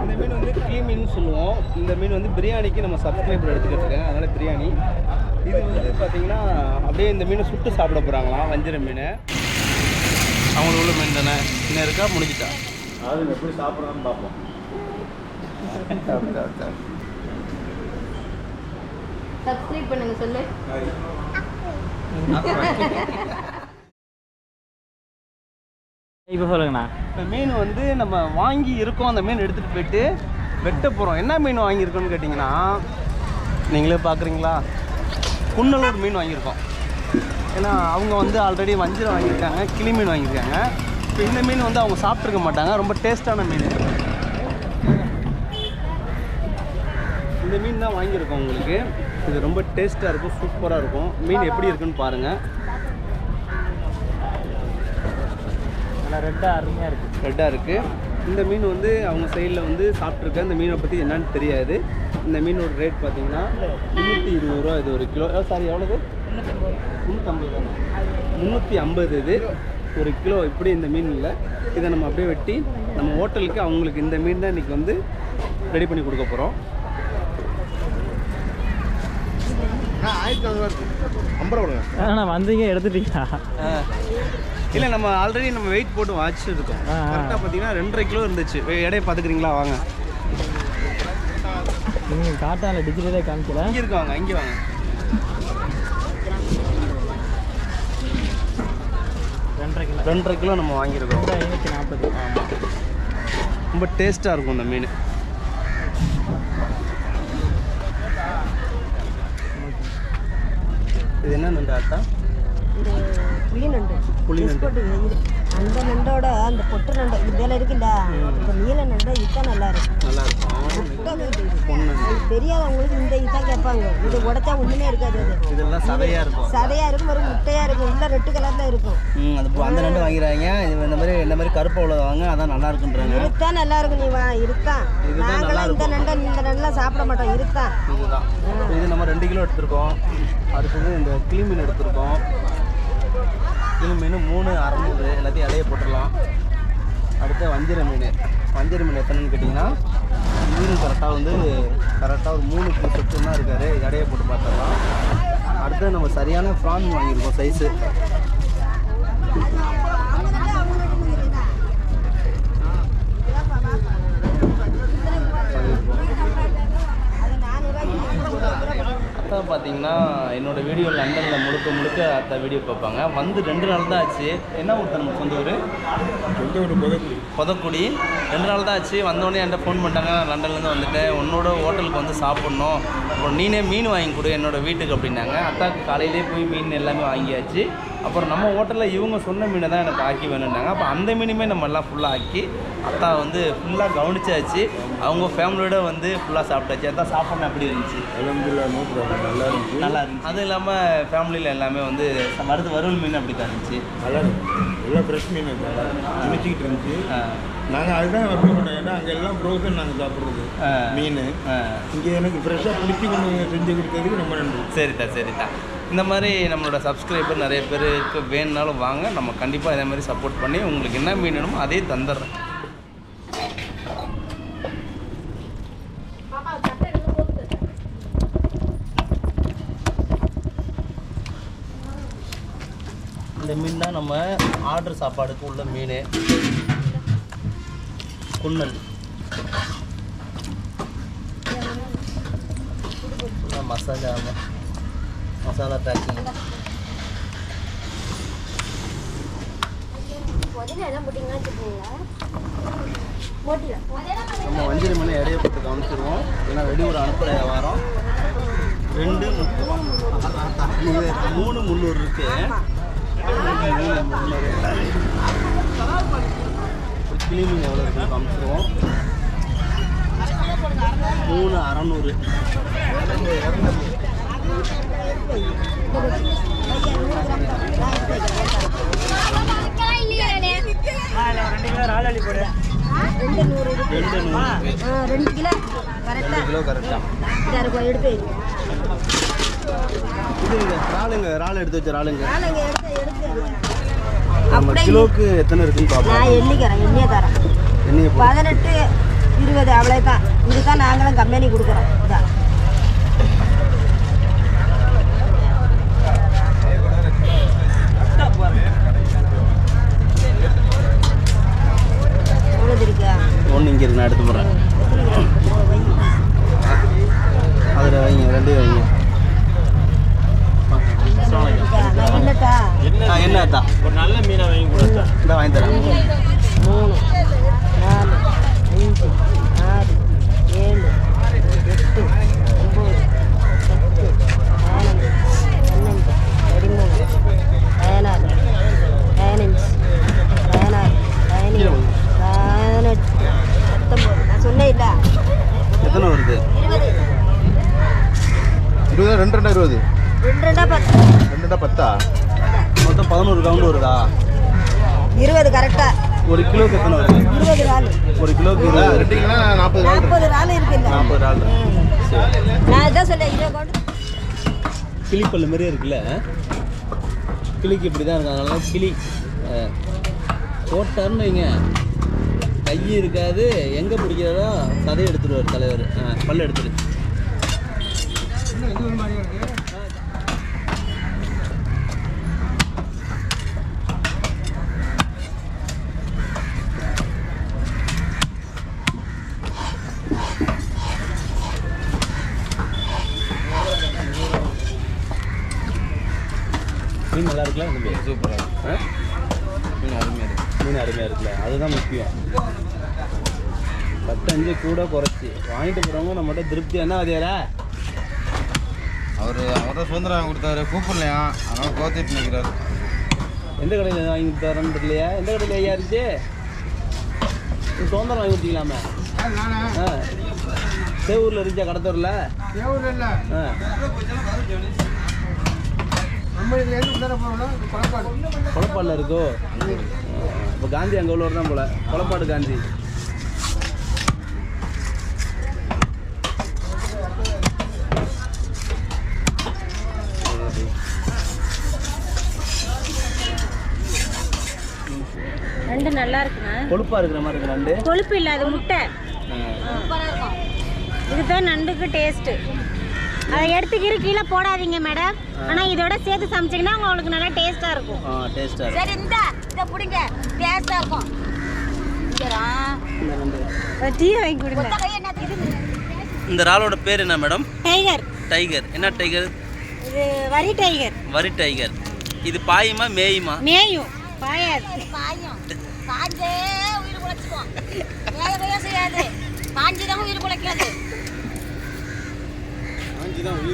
இந்த மீன் வந்து கிளி மீன் சொல்லுவோம். இந்த மீன் வந்து பிரியாணிக்கு நம்ம சப்ஸ்கிரைபர் எடுத்துக்கிட்டு இருக்கேன் அதனால பிரியாணி. இது வந்து பார்த்தீங்கன்னா அப்படியே இந்த மீனை சுட்டு சாப்பிட போகிறாங்களாம் வஞ்சிர மீன்? அவங்களுக்கு உள்ள மீன் தானே? இன்னும் இருக்கா? முடிஞ்சிட்டா? அது எப்படி சாப்பிட்றான்னு பார்ப்போம். சப்ஸ்கிரைப் பண்ணுங்க சொல்லு. இப்போ சொல்லுங்கண்ணா. இப்போ மீன் வந்து நம்ம வாங்கி இருக்கோம் அந்த மீன் எடுத்துகிட்டு போயிட்டு வெட்ட போகிறோம் என்ன மீன் வாங்கியிருக்கோன்னு கேட்டிங்கன்னா நீங்களே பார்க்குறீங்களா குன்னலூர் மீன் வாங்கியிருக்கோம். ஏன்னா அவங்க வந்து ஆல்ரெடி வஞ்சிரம் வாங்கியிருக்காங்க கிளி மீன் வாங்கியிருக்காங்க. இப்போ இந்த மீன் வந்து அவங்க சாப்பிட்ருக்க மாட்டாங்க. ரொம்ப டேஸ்டான மீன். இந்த மீன் தான் வாங்கியிருக்கோம் உங்களுக்கு. இது ரொம்ப டேஸ்ட்டாக இருக்கும் சூப்பராக இருக்கும். மீன் எப்படி இருக்குன்னு பாருங்கள் ரெட்டாக அருமையாக இருக்குது ரெட்டாக இருக்குது இந்த மீன் வந்து அவங்க சைடில் வந்து சாப்பிட்ருக்கேன் இந்த மீனை பற்றி என்னன்னு தெரியாது. இந்த மீனோட ரேட் பார்த்தீங்கன்னா முந்நூற்றி இருபது ரூபா இது ஒரு கிலோ. சாரி எவ்வளவு முந்நூற்றம்பது தானே முந்நூற்றி ஐம்பது இது ஒரு கிலோ இப்படி இந்த மீன் இல்லை. இதை நம்ம அப்படியே வெட்டி நம்ம ஹோட்டலுக்கு அவங்களுக்கு இந்த மீன் தான் இன்றைக்கி வந்து ரெடி பண்ணி கொடுக்க போகிறோம் ஆயிரத்தி ஐம்பது ரூபா அண்ணா வந்தீங்க எடுத்துட்டீங்களா? இல்லை நம்ம ஆல்ரெடி நம்ம வெயிட் போட்டு ஆ. கரெக்டாக பார்த்தீங்கன்னா ரெண்டரை கிலோ இருந்துச்சு. எடையை பார்த்துக்கிறீங்களா வாங்க. நீங்கள் காட்டால டிஜிட்டலே காமிக்கல. இங்கே இருக்கு வாங்க இங்கே வாங்க. ரெண்டரை கிலோ ரெண்டரை கிலோ நம்ம வாங்கியிருக்கோம். ஐநூற்றி நாற்பது ஆமாம் ரொம்ப டேஸ்ட்டாக இருக்கும் இந்த மீன். இது என்ன நண்டு ஆட்டா இந்த புளி நண்டு புளி அந்த நண்டோட அந்த பொட்டு நண்டு இதில் இருக்குண்டா. இந்த நீல நண்டு இதுதான் நல்லா இருக்கும் நல்லா இருக்கும் தெரியாதவங்களுக்கு இந்த இதான் கேட்பாங்க. இது உடைச்சா ஒன்றுமே இருக்காது அது. இதெல்லாம் சதையாக இருக்கும். சதையாக இருக்கும் ஒரு முட்டையாக இருக்கும். உள்ள ரெட்டு கலரில் இருக்கும். ம் அது அந்த நண்டு வாங்கிறாங்க இது இந்த மாதிரி இந்த மாதிரி கருப்பு உள்ள வாங்க அதான் நல்லா இருக்குன்றாங்க இருத்தான் நல்லா இருக்கும் நீ வா இருத்தான் இதுதான் நாங்களாம் இந்த நண்டை இந்த நண்டெலாம் சாப்பிட மாட்டோம் இருத்தான் இதுதான். இது நம்ம ரெண்டு கிலோ எடுத்திருக்கோம். அடுத்தது இந்த கிளி மீன் எடுத்திருக்கோம். கிளி மீன் மூணு அறநூறு எல்லாத்தையும் இலைய போட்டுடலாம். அடுத்து வஞ்சிர மீன். வஞ்சிர மீன் எத்தனைன்னு கேட்டிங்கன்னா மீன் கரெக்டாக வந்து கரெக்டாக ஒரு மூணு சொட்டு தான் இருக்காரு. இடையை போட்டு பார்த்துடலாம். அடுத்து நம்ம சரியான ப்ரான் வாங்கியிருக்கோம் சைஸு அத்தா பார்த்தீங்கன்னா என்னோட வீடியோ லண்டனில் முழுக்க முழுக்க அத்தா வீடியோ பார்ப்பாங்க. வந்து ரெண்டு நாள் தான் ஆச்சு. என்ன ஊர் நம்ம சொந்த ஊர்? சொந்த ஒரு புதக்குடி. புதக்குடி. ரெண்டு நாள் தான் ஆச்சு. வந்தோடனே என்கிட்ட ஃபோன் பண்ணிட்டாங்க. நான் லண்டன்லேருந்து வந்துட்டேன். உன்னோட ஹோட்டலுக்கு வந்து சாப்பிட்ணும். அப்புறம் நீனே மீன் வாங்கி கொடு என்னோட வீட்டுக்கு அப்படின்னாங்க. அத்தாக்கு காலையிலே போய் மீன் எல்லாமே வாங்கியாச்சு. அப்புறம் நம்ம ஹோட்டலில் இவங்க சொன்ன மீனை தான் எனக்கு ஆக்கி வேணும்னாங்க அப்போ அந்த மீனுமே நம்ம எல்லாம் ஃபுல்லாக ஆக்கி அத்தா வந்து ஃபுல்லாக கவனிச்சாச்சு. அவங்க ஃபேமிலியோட வந்து ஃபுல்லாக சாப்பிட்டாச்சு. அதான் சாப்பிட்ணும் அப்படி இருந்துச்சு. நல்லா இருந்துச்சு. நல்லா இருந்துச்சு. அதுவும் இல்லாமல் ஃபேமிலியில் எல்லாமே வந்து மருது வறுவல் மீன் அப்படி தான் இருந்துச்சு. நல்லா இருந்துச்சு. எல்லாம் ஃப்ரெஷ் மீன் நினச்சிக்கிட்டு இருந்துச்சு. நாங்கள் அதுதான் விருப்பப்பட்டோம் ஏன்னா அங்கே எல்லாம் ப்ரோசன் நாங்கள் சாப்பிட்றது. மீன். இங்கே எனக்கு ஃப்ரெஷ்ஷாக பிடிச்சி கொண்டு செஞ்சு கொடுத்ததுக்கு ரொம்ப நன்றி. சரிதா சரிதா. இந்த மாதிரி நம்மளோட சப்ஸ்கிரைபர் நிறைய பேருக்கு வேணுனாலும் வாங்க. நம்ம கண்டிப்பாக இதே மாதிரி சப்போர்ட் பண்ணி உங்களுக்கு என்ன மீன் வேணுமோ அதே தந்துடுறேன். இந்த மீன் தான் நம்ம ஆர்டர் சாப்பாடுக்கு உள்ள மீன். குன்னல். மசாலா மசாலா பேக்கிங் நம்ம வஞ்சிர மணி இடைய போட்டு காமிச்சிருவோம். ஏன்னா வெளியூர் அனுப்புகிற வாரம் ரெண்டு மூணு முந்நூறு இருக்கு. கிளீனிங் எவ்வளோ இருக்குன்னு காமிச்சிருவோம் மூணு அறநூறு ரெண்டு கிலோ ராலி போடு ரெண்டு நூறு ரெண்டு நூறு ரெண்டு கிலோ கரெக்டாக கிலோ கரெக்டாக எடுத்து வை. இது இறாலுங்க எடுத்து வச்சு எடுத்து அப்படியே கிலோக்கு எத்தனை இருக்குன்னு பார்ப்போம். நான் எண்ணிக்கிறேன் எண்ணியே தரேன். எண்ணெயை பதினெட்டு இருபது அவ்வளோதான் இதுதான் நாங்களும் கம்பெனி கொடுக்குறோம். இதான் எவ்வளோ இருக்கா ஒன்று இங்கே இருக்கு நான் எடுத்து போகிறேன் அதில் வைங்க ரெண்டு வைங்க நான் என்னட்டா அத்தா ஒரு நல்ல மீனை வாங்கி கொடுத்தா. இந்த வாங்கி தரேன். மூணு. நாலு. அஞ்சு ஆறு ஏழு எட்டு ஒம்பது பத்து பதினொன்று பன்னெண்டு பதிமூணு பதினாலு பதினஞ்சு பதினாறு பதினேழு பதினெட்டு பத்தொம்பது நான் சொன்னேன் இல்லை எத்தனை வருது? இருபது ரெண்டு ரெண்டா இருபது? ரெண்டு ரெண்டா பத்து. ரெண்டு ரெண்டா பத்தா? கவுண்டு வருதா இருபது கரெக்டாக ஒரு கிலோக்கு எத்தனை வருது இருபது இறால் ஒரு கிலோக்கு இருபது நாற்பது நாற்பது இறால் இருக்குல்ல. நாற்பது நாள். நான் இதான் சொன்னேன் இருபது கிளிப்பல்லு மாதிரியே இருக்குல்ல? கிளிக்கு இப்படி தான் அதனால கிளி அஹ், போட்டாருன்னு வைங்க. கை இருக்காது. எங்கே பிடிக்கிறதோ சதையை எடுத்துருவார் தலைவர். பல்ல எடுத்துரு மீன். நல்லா இருக்குல்ல தம்பி சூப்பராக மீன் அருமையாக இருக்கு. மீன் அருமையாக இருக்குல்ல. அதுதான் முக்கியம். பத்து அஞ்சு கூட குறைச்சி. வாங்கிட்டு போகிறவங்க நம்மகிட்ட திருப்தி. என்ன அதிகாரா அவர் அவர் தான் சுதந்திரம் கொடுத்தாரு. கூப்பிடலையா? அதனால கோத்திட்டு நிற்கிறாரு எந்த கடையில் வாங்கி கொடுத்தாரன்னு தெரியலையா? எந்த கடையில் ஐயா இருந்துச்சு சுதந்திரம் வாங்கி கொடுத்தீங்களாமே? ஆ. சேவூரில் இருந்துச்சா கடத்தூரில்? ஆ. கொலப்பாடில் இருக்கோ? இப்போ காந்தி அங்கே உள்ளவர் தான் போல. கொலப்பாடு காந்தி. ரெண்டு நல்லா இருக்குங்க கொழுப்பாக இருக்கிற மாதிரி இருக்கு நண்டு கொழுப்பு இல்லாத முட்டை. ஆ. இதுதான் நண்டுக்கு டேஸ்ட்டு அதை எடுத்துக்கிற கீழே போடாதீங்க மேடம் ஆனால் இதோட சேர்த்து சமைச்சிங்கன்னா உங்களுக்கு நல்லா டேஸ்ட்டாக இருக்கும். ஆ சரி இந்த இதை பிடிங்க. டேஸ்ட்டாக இருக்கும். இந்த நண்டு டீ வாங்கி கொடுங்க. இந்த இறாலோட பேர் என்ன மேடம் டைகர் டைகர் என்ன டைகர் இது வரி டைகர் வரி டைகர் இது பாயுமா மேயுமா? மேயும். பாயாது. பாயும். பாஞ்சே உயிர் குலைச்சிக்கும் வேகவே செய்யாது. பாஞ்சுதான் உயிர் குலைக்காது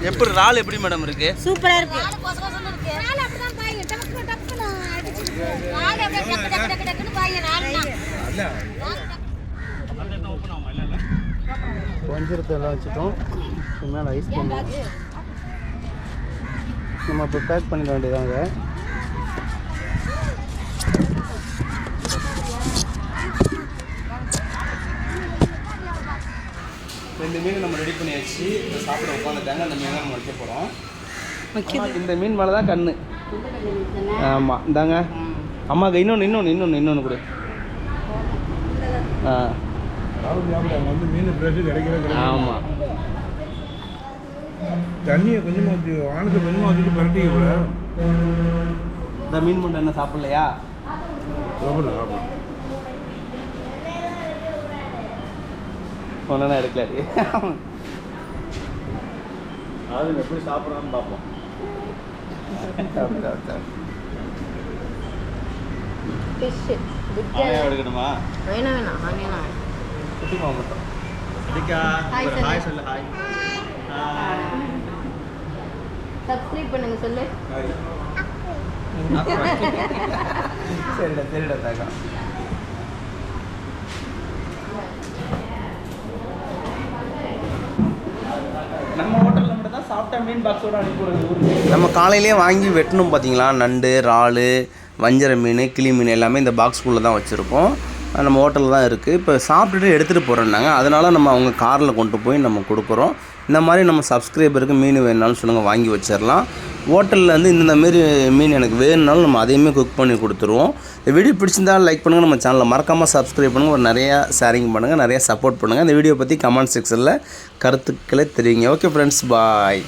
எப்படி இறால் எப்படி மேடம் இருக்கு? சூப்பரா இருக்கு. வஞ்சிரத்தை எல்லாம் வச்சுட்டோம். இது மேலே ஐஸ் பண்ணுவோம் நம்ம இப்போ பேக் பண்ணிட வேண்டியதாங்க ரெண்டு மீன் நம்ம ரெடி பண்ணி வச்சு இப்போ சாப்பிட உட்காந்துட்டாங்க அந்த மீனை நம்ம வைக்க போகிறோம் இந்த மீன் மேலே தான் கண்ணு. ஆமாம் இந்தாங்க. அம்மாக்கு இன்னொன்று இன்னொன்று இன்னொன்று இன்னொன்று கொடு. ஆ. ஆமாம் தண்ணியை கொஞ்சமாக ஊற்றி வானத்தை கொஞ்சமாக வச்சுட்டு பரட்டிக்க கூட இந்த மீன் முண்டை என்ன சாப்பிடலையா? சாப்பிடலாம் சாப்பிடலாம் ஒன்றா எடுக்கலாடி. அது எப்படி சாப்பிட்றான்னு பார்ப்போம். எடுக்கணுமா வேணாம் வேணாம் நான் வேணாம் குட்டி மாவு மட்டும். ஹாய் சொல்லு. சொல்லு. ஹாய் சப்ஸ்கிரைப் பண்ணுங்க சொல்லு. சரிடா சரிடா தாக்கா நம்ம ஹோட்டலில் மட்டும் தான் சாப்பிட்டா மீன் பாக்ஸோட அனுப்பிடுறது ஊருக்கு நம்ம காலையிலே வாங்கி வெட்டணும் பார்த்தீங்களா? நண்டு இறால் வஞ்சர மீன் கிளி மீன் எல்லாமே இந்த பாக்ஸ்குள்ளே தான் வச்சுருப்போம் நம்ம ஹோட்டலில் தான் இருக்குது. இப்போ சாப்பிட்டுட்டு எடுத்துகிட்டு போகிறோன்னாங்க அதனால் நம்ம அவங்க காரில் கொண்டு போய் நம்ம கொடுக்குறோம். இந்த மாதிரி நம்ம சப்ஸ்கிரைபருக்கு மீன் வேணுனாலும் சொல்லுங்கள் வாங்கி வச்சிடலாம். ஹோட்டலில் வந்து இந்தந்த மாரி மீன் எனக்கு வேணுனாலும் நம்ம அதையுமே குக் பண்ணி கொடுத்துருவோம். இந்த வீடியோ பிடிச்சிருந்தா லைக் பண்ணுங்கள் நம்ம சேனலை மறக்காமல் சப்ஸ்கிரைப் பண்ணுங்கள் ஒரு நிறையா ஷேரிங் பண்ணுங்கள் நிறையா சப்போர்ட் பண்ணுங்கள் இந்த வீடியோ பற்றி கமெண்ட் செக்ஷனில் கருத்துக்களை தெரியுங்க ஓகே ஃப்ரெண்ட்ஸ் பாய்